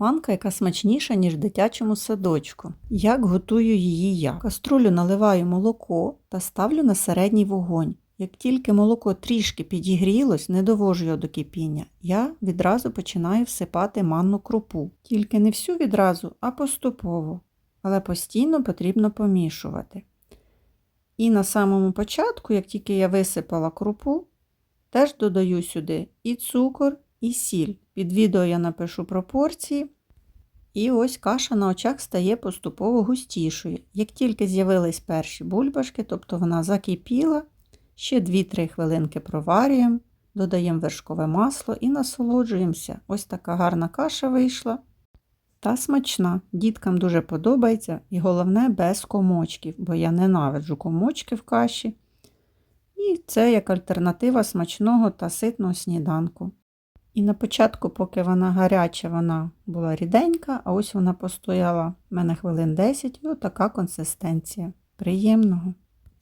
Манка, яка смачніша, ніж в дитячому садочку. Як готую її я? Каструлю наливаю молоко та ставлю на середній вогонь. Як тільки молоко трішки підігрілось, не довожу його до кипіння, я відразу починаю всипати манну крупу. Тільки не всю відразу, а поступово. Але постійно потрібно помішувати. І на самому початку, як тільки я висипала крупу, теж додаю сюди і цукор, і сіль. Під відео я напишу пропорції. І ось каша на очах стає поступово густішою. Як тільки з'явились перші бульбашки, тобто вона закипіла, ще 2-3 хвилинки проварюємо, додаємо вершкове масло і насолоджуємося. Ось така гарна каша вийшла. Та смачна. Діткам дуже подобається і головне без комочків, бо я ненавиджу комочки в каші. І це як альтернатива смачного та ситного сніданку. І на початку, поки вона гаряча, вона була ріденька, а ось вона постояла в мене хвилин 10 і отака консистенція. Приємного.